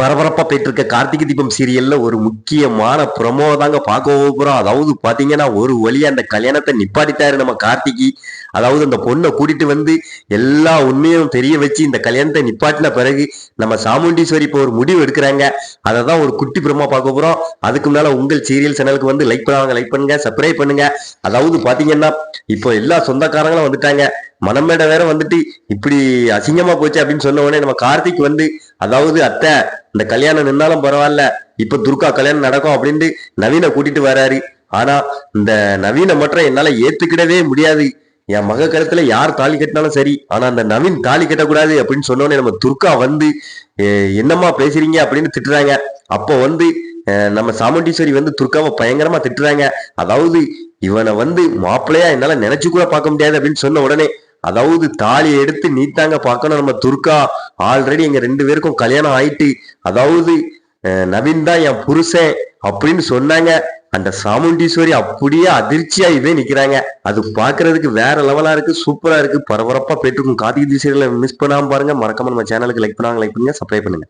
பரபரப்பா போயிட்டு இருக்க கார்த்திகை தீபம் சீரியல்ல ஒரு முக்கியமான ப்ரமோ தாங்க பார்க்க போறோம். அதாவது பாத்தீங்கன்னா ஒரு வழியா அந்த கல்யாணத்தை நிப்பாட்டிட்டாரு நம்ம கார்த்திகி. அதாவது அந்த பொண்ணை கூட்டிட்டு வந்து எல்லா உண்மையும் தெரிய வச்சு இந்த கல்யாணத்தை நிப்பாட்டின பிறகு நம்ம சாமுண்டீஸ்வரி இப்போ ஒரு முடிவு எடுக்கிறாங்க. அதை தான் ஒரு குட்டி பிரமா பார்க்க போறோம். அதுக்கு முன்னால உங்கள் சீரியல் சேனலுக்கு வந்து லைக் பண்ணுவாங்க. லைக் பண்ணுங்க சப்ஸ்கிரைப் பண்ணுங்க. அதாவது பாத்தீங்கன்னா இப்போ எல்லா சொந்தக்காரங்களும் வந்துட்டாங்க. மனமேடை வேற வந்துட்டு இப்படி அசிங்கமா போச்சு அப்படின்னு சொன்ன உடனே நம்ம கார்த்திக் வந்து அதாவது அத்தை இந்த கல்யாணம் நின்னாலும் பரவாயில்ல இப்ப துர்கா கல்யாணம் நடக்கும் அப்படின்ட்டு நவீனை கூட்டிட்டு வராரு. ஆனா இந்த நவீன மட்டும் என்னால ஏத்துக்கிடவே முடியாது. என் மக கருத்துல யார் தாலி கட்டினாலும் சரி ஆனா அந்த நவீன் தாலி கட்டக்கூடாது அப்படின்னு சொன்னோடனே நம்ம துர்கா வந்து என்னம்மா பேசுறீங்க? அப்படின்னு திட்டுறாங்க. அப்போ வந்து நம்ம சாமுண்டீஸ்வரி வந்து துர்காவை பயங்கரமா திட்டுறாங்க. அதாவது இவனை வந்து மாப்பிள்ளையா என்னால நினைச்சு கூட பார்க்க முடியாது அப்படின்னு சொன்ன உடனே அதாவது தாலியை எடுத்து நீத்தாங்க பார்க்கணும். நம்ம துர்கா ஆல்ரெடி எங்க ரெண்டு பேருக்கும் கல்யாணம் ஆயிட்டு அதாவது நவீன் தான் என் புருஷன் அப்படின்னு சொன்னாங்க. அந்த சாமுண்டீஸ்வரி அப்படியே அதிர்ச்சியா இதே நிக்கிறாங்க. அது பாக்குறதுக்கு வேற லெவலா இருக்கு சூப்பரா இருக்கு. பரபரப்பா போயிட்டு இருக்கும். கார்த்திகை தீசைகளை மிஸ் பண்ணாம பாருங்க. மறக்காம நம்ம சேனலுக்கு லைக் பண்ணாங்க லைக் பண்ணுங்க சப்ஸ்கிரைப் பண்ணுங்க.